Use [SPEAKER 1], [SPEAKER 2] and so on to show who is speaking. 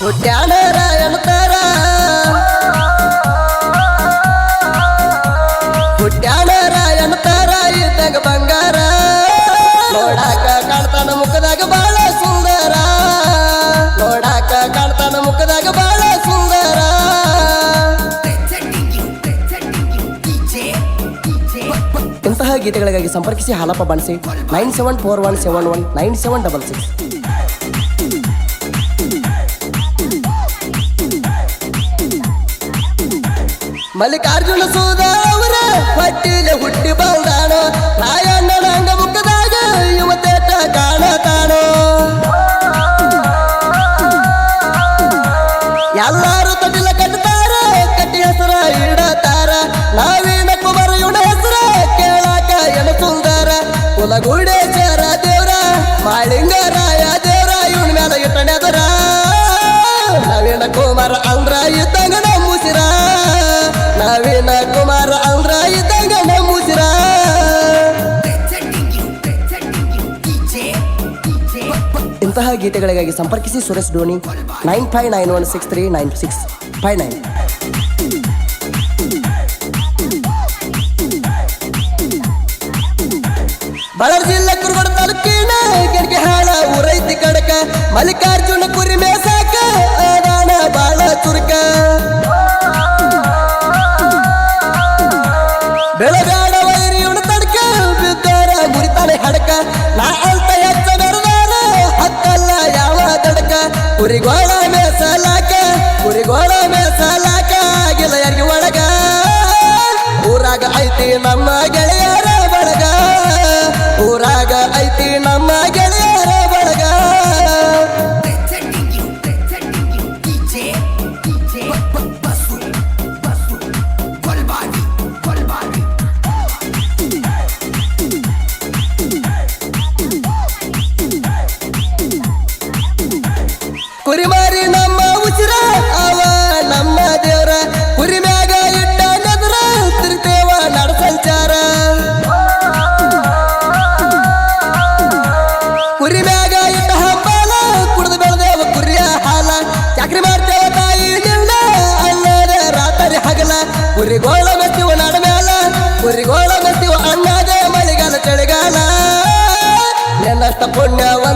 [SPEAKER 1] ಹುಟ್ಟ್ಯಾನ ರಾಯಣತಾರ ಹುಟ್ಟ್ಯಾಡರ ರಾಯಣತಾರ ಇದ್ದಾಗ ಬಂಗಾರ. ನೋಡಾಕ ಕಾಣ್ತಾನ ಮುಖದಾಗ ಬಾಳ ಸುಂದರ. ನೋಡಾಕ ಕಾಣ್ತಾನ ಮುಖದಾಗ ಬಾಳ ಸುಂದರ. ಇಂತಹ ಗೀತೆಗಳಿಗಾಗಿ ಸಂಪರ್ಕಿಸಿ ಹಾಲಪ್ಪ ಬಳಸಿ nine seven four one seven one, nine seven double six. Mallikarjuna ಸೂದ ಅವರ, ಹೊಟ್ಟಿಲೆ ಹುಟ್ಟಿ ಬಂದಾನೋ. ರಾಯಣ್ಣನ ಮುಖದಾಗ ಯುವತೇಟ ಕಾಣತಾನೋ ಎಲ್ಲಾರು ತಟಿಲ ಕಟ್ತಾರ, ಕಟ್ಟಿ ಹೆಸರ ಇಡತಾರ. ನಾವೀನ ಕುಮಾರ ಇವನ ಹೆಸರ ಕೇಳಾಕ ಎನ ಸುಂದರ ಕುಲಗೂಡೇಶ್ವರ ದೇವ್ರ, ಮಾಳಿಂಗರಾಯ ದೇವ್ರ, ಇವನ ಮೇಲೆ ಇಟ್ಟನೆದರ ನವೀನ ಕುಮಾರ ಇಂತಹ ಗೀತೆಗಳಿಗಾಗಿ ಸಂಪರ್ಕಿಸಿ Suresh Doni nine five nine one six three nine six five nine. Bellary ಜಿಲ್ಲೆ ಕುರುಗೋಡ ತಾಲೂಕಿನ ಗೆಣಗೆ ಹಾಳ ಊರೈತಿ ಕಡಕ ಮಲ್ಲಿಕಾರ್ಜುನ ಕುರಿಗೋಳ ಮೇಸಲಾಕ ಕುರಿಗೋಳ ಮೇಸಲಾಕ ಆಗಿಲ್ಲ ಯಾರಿಗೆ ಒಳಗ? ಊರಾಗ ಐತಿ ನಮ್ಮ ಕುರಿಮಾರಿ ನಮ್ಮ ಉಸಿರ, ಅವ ನಮ್ಮ ದೇವ್ರ. ಕುರಿ ಮ್ಯಾಗ ಇಟ್ಟ ನೆದ್ರ ತಿರ್ತೇವ ನಡ ಸಂಚಾರ ಕುರಿ ಮ್ಯಾಗ ಇಟ್ಟ ಹಬ್ಬಾಲ ಕುಡಿದು ಬೆಳೆದೇವ ಕುರಿಯ ಹಾಲ. ಚಾಕ್ರಿ ಮಾಡ್ತೇವ ತಾಯಿ ನಿಲ್ಲ ಅನ್ನದ ರಾತ್ರಿ ಹಗಲ. ಕುರಿಗೋಳ ಮೆತ್ತಿವ ನಡ ಕುರಿಗೋಳ ಮೆತ್ತಿವ ಅನ್ನದೇ ಮಳೆಗಾಲ ಚಳಿಗಾಲ. ನಿನ್ನಷ್ಟ ಪುಣ್ಯವಂತ